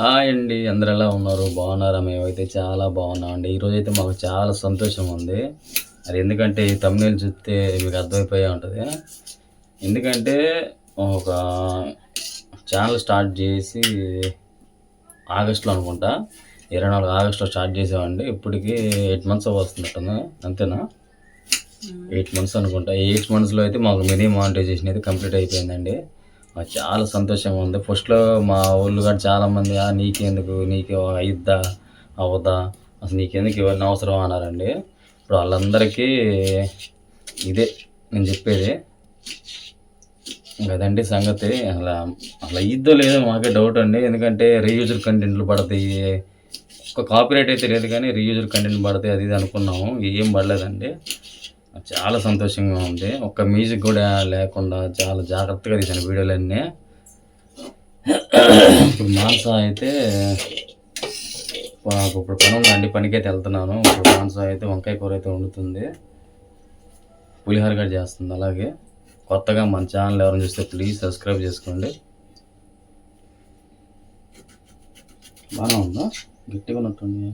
Hi అండి అందరు ఎలా ఉన్నారు? బాగున్నారా? మేమైతే చాలా బాగున్నామండి. ఈరోజు అయితే మాకు చాలా సంతోషం ఉంది. అది ఎందుకంటే ఈ తమిళ చూస్తే మీకు అర్థమైపోయే ఉంటుంది. ఎందుకంటే ఒక ఛానల్ స్టార్ట్ చేసి ఆగస్టులో అనుకుంటా. ఇరవై నాలుగు ఆగస్టులో స్టార్ట్ చేసామండి. ఇప్పటికి ఎయిట్ మంత్స్ వస్తున్నట్టుంది. అంతేనా? ఎయిట్ మంత్స్ అనుకుంటా. ఎయిట్ మంత్స్లో అయితే మాకు మినీ మానిటైజేషన్ అయితే కంప్లీట్ అయిపోయిందండి. మాకు చాలా సంతోషంగా ఉంది. ఫస్ట్లో మా ఊళ్ళు కూడా చాలామంది "ఆ, నీకెందుకు? నీకు అయిద్దా? అవుదా అసలు నీకెందుకు ఇవన్నీ అవసరం అన్నారండి. ఇప్పుడు వాళ్ళందరికీ ఇదే నేను చెప్పేది. అదండి సంగతి. అలా అలా ఇద్దో లేదో మాకే డౌట్ అండి. ఎందుకంటే రీయూజర్ కంటెంట్లు పడతాయి. ఒక కాపీరైట్ అయితే లేదు కానీ రీయూజర్ కంటెంట్ పడతాయి అది ఇది అనుకున్నాము. ఏం పడలేదండి. చాలా సంతోషంగా ఉంది. ఒక్క మ్యూజిక్ కూడా లేకుండా చాలా జాగ్రత్తగా తీసాను వీడియోలన్నీ. ఇప్పుడు మాంస అయితే నాకు ఇప్పుడు పని ఉందండి పనికైతే వెళ్తున్నాను. ఇప్పుడు మాంస అయితే వంకాయ కూర అయితే వండుతుంది. పులిహోర కూడా చేస్తుంది అలాగే. కొత్తగా మన ఛానల్ ఎవరైనా చూస్తే ప్లీజ్ సబ్స్క్రైబ్ చేసుకోండి. బాగానే ఉందా? గట్టిగా ఉన్నట్టుంది.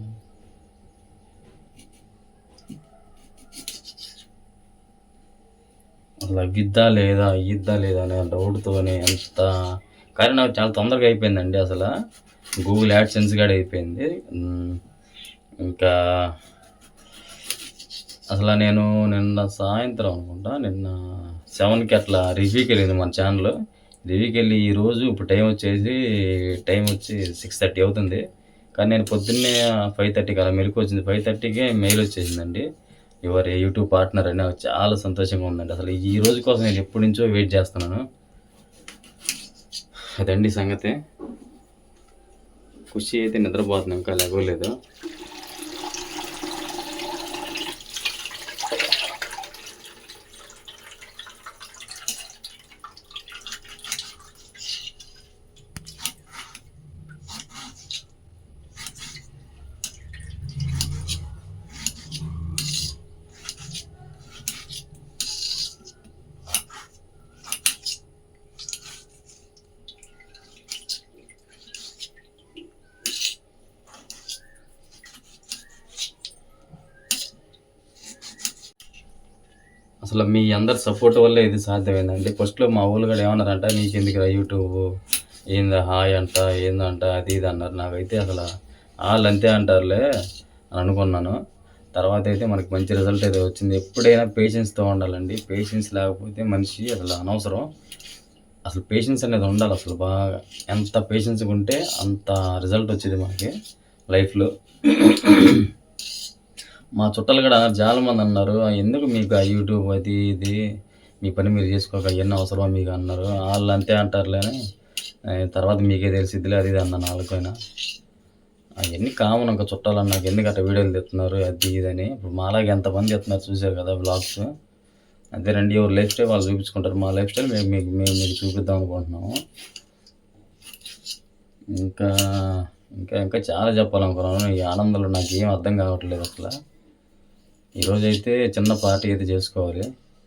అసలు అగ్గిద్దా లేదా అయ్యిద్దా లేదా అనే డౌట్తోనే ఎంత కానీ నాకు చాలా తొందరగా అయిపోయిందండి అసలు. గూగుల్ యాడ్ సెన్స్ కూడా అయిపోయింది. ఇంకా అసలు నేను నిన్న సాయంత్రం అనుకుంటా నిన్న సెవెన్కి అట్లా రివ్యూకి వెళ్ళింది మన ఛానల్ రివ్యూకి వెళ్ళి ఈరోజు ఇప్పుడు టైం వచ్చేసి టైం వచ్చి సిక్స్ థర్టీ అవుతుంది. కానీ నేను పొద్దున్నే ఫైవ్ థర్టీకి అలా మెలకు వచ్చింది. ఫైవ్ థర్టీకే మెయిల్ వచ్చేసిందండి. యువర్ యూట్యూబ్ పార్ట్నర్ అని నాకు చాలా సంతోషంగా ఉందండి. అసలు ఈ రోజు కోసం నేను ఎప్పటి నుంచో వెయిట్ చేస్తున్నాను. అదండి సంగతి. ఖుషి అయితే నిద్రపోతున్నాం ఇంకా లేవలేదు అసలు మీ అందరి సపోర్ట్ వల్ల ఇది సాధ్యమైందండి. ఫస్ట్లో మా ఊళ్ళు కూడా ఏమన్నారంట నీకు ఎందుకు యూట్యూబ్ ఏందా హాయ్ అంట ఏందంట అది ఇది అన్నారు. నాకైతే అసలు వాళ్ళు అంతే అంటారులే అని అనుకున్నాను. తర్వాత అయితే మనకి మంచి రిజల్ట్ అయితే వచ్చింది. ఎప్పుడైనా పేషెన్స్తో ఉండాలండి. పేషెన్స్ లేకపోతే మనిషి అసలు అనవసరం. అసలు పేషెన్స్ అనేది ఉండాలి అసలు బాగా. ఎంత పేషెన్స్గా ఉంటే అంత రిజల్ట్ వచ్చేది మనకి లైఫ్లో మా చుట్టాలు కూడా చాలా మంది అన్నారు ఎందుకు మీకు ఆ యూట్యూబ్ అది ఇది? మీ పని మీరు చేసుకోక ఎన్ని అవసరమో మీకు అన్నారు. వాళ్ళు అంతే అంటారులే అని తర్వాత మీకే తెలిసిద్దిలే అది ఇది అన్నాను వాళ్ళకైనా. అవన్నీ కామన్ ఇంకా చుట్టాలని నాకు ఎందుకు అట్లా వీడియోలు తెస్తున్నారు అది ఇది అని. ఇప్పుడు మాలాగే ఎంతమంది తెస్తున్నారు చూసారు కదా బ్లాగ్స్ అదేనండి ఎవరు లైఫ్ స్టైల్ వాళ్ళు చూపించుకుంటారు. మా లైఫ్ స్టైల్ మేము మీకు మేము మీకు చూపిద్దాం అనుకుంటున్నాము. ఇంకా ఇంకా ఇంకా చాలా చెప్పాలనుకున్నాను. ఈ ఆనందంలో నాకు ఏం అర్థం కావట్లేదు అసలు. ఈరోజు అయితే చిన్న పార్టీ అయితే చేసుకోవాలి.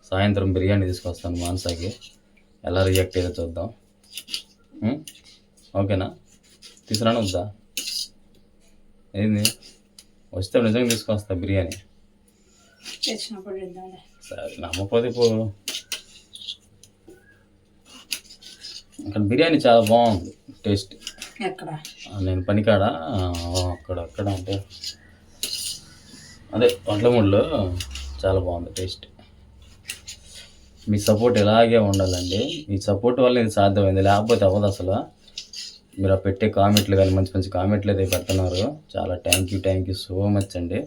సాయంత్రం బిర్యానీ తీసుకొస్తాను మాన్సాకి. ఎలా రియాక్ట్ అయ్యేదో చూద్దాం? ఓకేనా? తీసుకురాను వద్దా? ఏంది? వస్తే నిజంగా తీసుకొస్తా బిర్యానీ. సరే నమ్మపోతే పో. అక్కడ బిర్యానీ చాలా బాగుంది. టేస్ట్. నేను పనికాడ? అక్కడ అక్కడ అంటే అదే వంటలమూడిలో చాలా బాగుంది టేస్ట్. మీ సపోర్ట్ ఇలాగే ఉండాలండి. మీ సపోర్ట్ వల్ల ఇది సాధ్యమైంది లేకపోతే అవ్వదు అసలు. మీరు ఆ పెట్టే కామెంట్లు కానీ మంచి మంచి కామెంట్లు అయితే పెడుతున్నారు. చాలా thank you thank you so much అండి.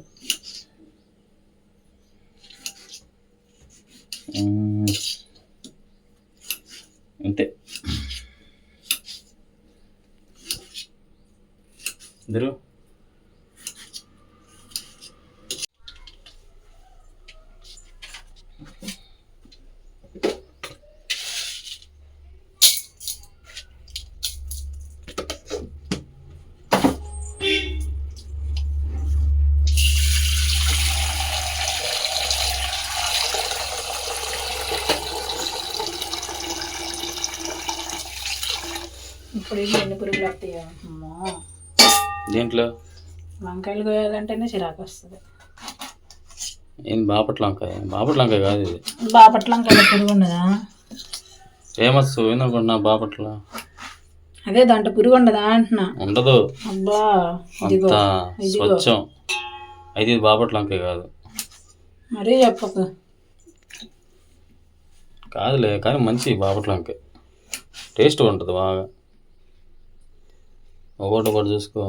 అంతే ఇద్దరు అమ్మో. దీంట్లో? వంకాయలు కోయాలంటేనే చిరాకు వస్తుంది. ఏంది బాపట్ల వంకాయ? బాపట్ల వంకాయ కాదు ఇది. బాపట్ల వంకాయల పురుగు ఉండదా? ఫేమస్ ఏందనుకుంటున్నా బాపట్ల. అదే దాంట్లో పురుగు ఉండదా అంటున్నా. ఉండదు. అబ్బా అంత స్వచ్ఛం. అయితే ఇది బాపట్ల వంకాయ కాదు. మరీ చెప్పకు. కాదులే కానీ మంచి బాపట్ల వంకాయ. టేస్ట్ ఉంటుంది బాగా. ఒకటి ఒకటి చూసుకో.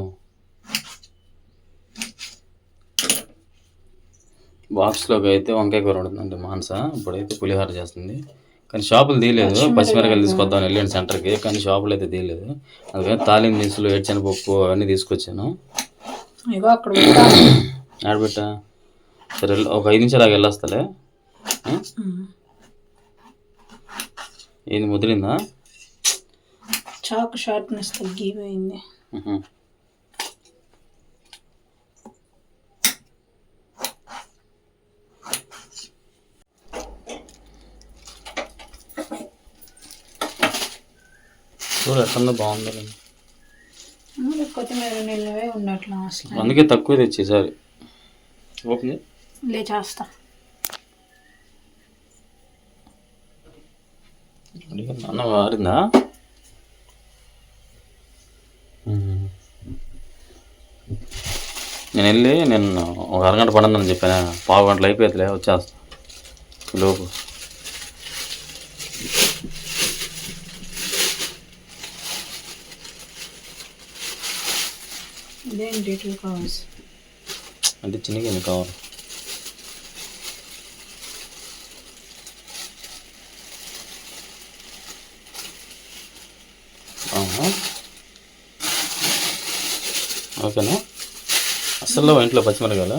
బాక్స్లోకి అయితే వంకాయ కూర ఉంటుందండి మానస. ఇప్పుడైతే పులిహోర చేస్తుంది. కానీ షాపులు తీయలేదు. పచ్చిమిరకాయలు తీసుకొద్దాం వెళ్ళాను సెంటర్కి. కానీ షాపులు అయితే తీయలేదు. అందుకని తాలిం దినుసులు ఏడ్చిన పప్పు అవన్నీ తీసుకొచ్చాను. ఆడబెట్టా సరే. ఒక ఐదు నిమిషాలు ఆగి వెళ్ళొస్తాలే. ఏంది ముదిరిందా? చాకు షార్ప్నెస్ తగ్గిపోయింది. చూడు ఎట్లా బాగుంది కొత్తిమీర నీళ్ళవే ఉన్నట్లు అసలు అందుకే తక్కువ తెచ్చి ఈసారి. ఓపెన్ చేయి. లే చేస్తా. అన్న మారిందా నేను వెళ్ళి నేను ఒక అరగంట పడిందని చెప్పాను. పావు గంటలు అయిపోతుందిలే వచ్చేస్తా. లోపు. అంటే చిన్నగా కావాలి? ఆహా. ఓకేనా అసలు ఇంట్లో పచ్చిమిరకాయలు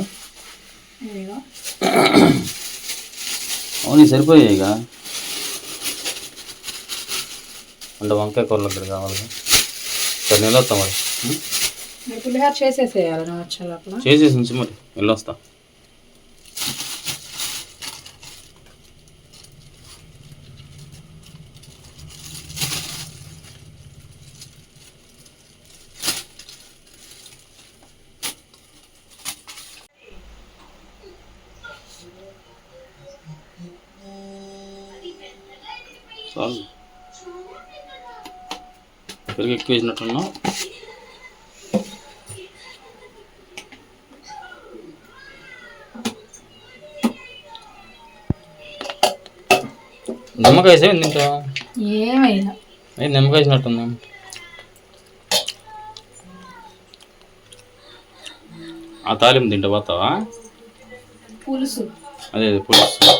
అవును సరిపోయాయి ఇక. అంటే వంకాయ కూరలు ఇక్కడ కావాలి సరే నేను వస్తా మరి. చేసేసేయాలి చేసేసి ఉంచి మరి వెళ్ళొస్తా. చాలు పెరుగు ఎక్కువ వేసినట్టున్నావు. నిమ్మకాయ వేసే తింటా ఏమైనా. నిమ్మకాయ వేసినట్టుంది ఆ తాలింపు తింటా పోతావా? పులుసు. అదే పులుసు.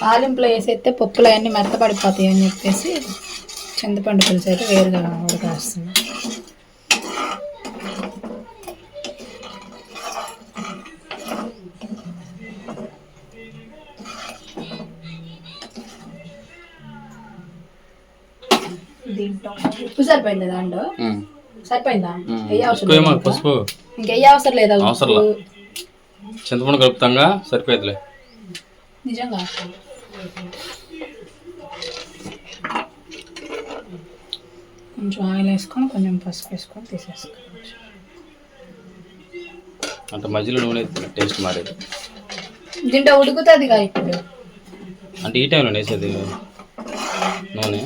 తాలింపులో వేసేస్తే పప్పులు అవన్నీ మెత్తపడిపోతాయి అని చెప్పేసి చింతపండు పులుసు అయితే వేరుగా ఉడకేస్తున్నాం దీంట్లో ఉప్పు సరిపోయింది దాంట్లో. సరిపోయిందా? పసుపు. ఇంకెయ్యి అవసరం లేదా అవసరం. చింతపండు కలుపుతాంగా సరిపోయేదిలే నిజంగా? కొంచెం ఆయిల్ వేసుకొని కొంచెం పసుపు వేసుకొని తీసేసుకోవచ్చు. అంటే మధ్యలో నూనె టేస్ట్ మారేది. దీంట్లో ఉడుకుతుందిగా ఇప్పుడు. అంటే ఈ టైంలో వేసేది నూనె?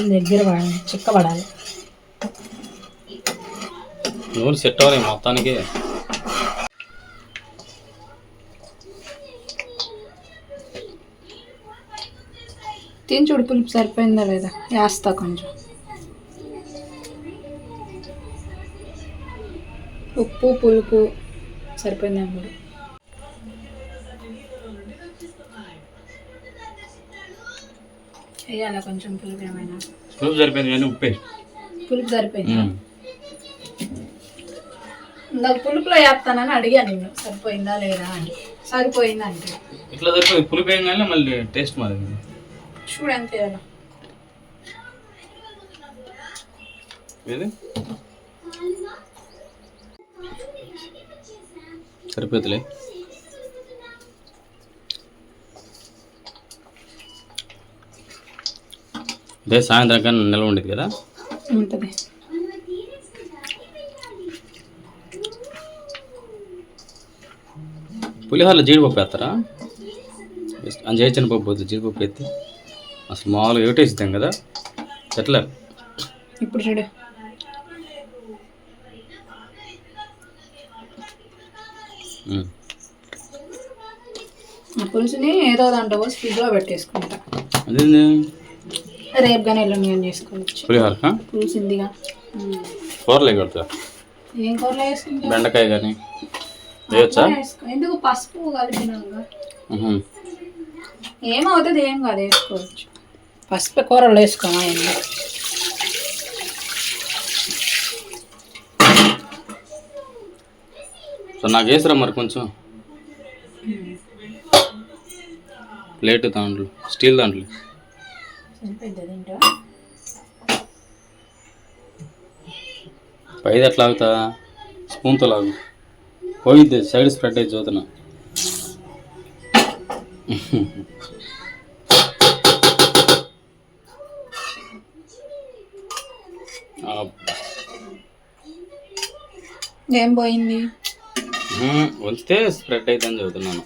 కొంచెం దగ్గర పడాలి చిక్కబడాలి. నూనె సెట్ అవ్వాలి మొత్తానికి? తిని చూడు పులుపు సరిపోయిందా లేదా? వేస్తా కొంచెం. ఉప్పు పులుపు సరిపోయిందా కూడా వేయాలా కొంచెం పులుపు ఏమైనా? పులుపు సరిపోయింది కానీ ఉప్పే. పులుపు సరిపోయింది. ఇందాక పులుపులో వేస్తానని అడిగాను నేను సరిపోయిందా లేదా అని. సరిపోయిందా అంటే? ఇట్లా సరిపోయింది. పులుపు ఏం కానీ మళ్ళీ టేస్ట్ మారింది. చూడు అంతే అలా ఇది సరిపోతులే ఇదే సాయంత్రం కన్నా నిల్వ ఉండేది కదా? ఉంటుంది. పులిహోరలో జీడిపప్పు వేస్తారా? అంజే పప్పు పోతుంది జీడిపప్పు ఎత్తి. అసలు మామూలుగా ఏటేసిద్దాం కదా. ఎట్లా? ఇప్పుడు చూడు. పులుసుని ఏదో దాంట్లో పోసి ఫ్రిడ్జ్లో పెట్టేసుకుంటా. అదేంది? రేపు కానీ ఎల్లుండి కానీ చేసుకోవచ్చు. పులిహోర. కూరలే కొడతా ఏం కూరలో వేసుకుంటా బెండకాయ కానీ వేయచ్చా. ఎందుకు? పసుపు కలిపినాక. ఏమవుతుంది ఏం కాదు వేసుకోవచ్చు. పసుపు కూరలో వేసుకోమా ఏంటి సో నాకు వేసిరా మరి కొంచెం? ప్లేట్ దాంట్లో స్టీల్ దాంట్లో పైది ఎట్లా ఆగుతా? స్పూన్తో లాగు. పోయిద్ది సైడ్ స్ప్రెడ్ అయితే చూతున్నా ఏం పోయింది? వస్తే స్ప్రెడ్ అవుతుందని చదువుతున్నాను.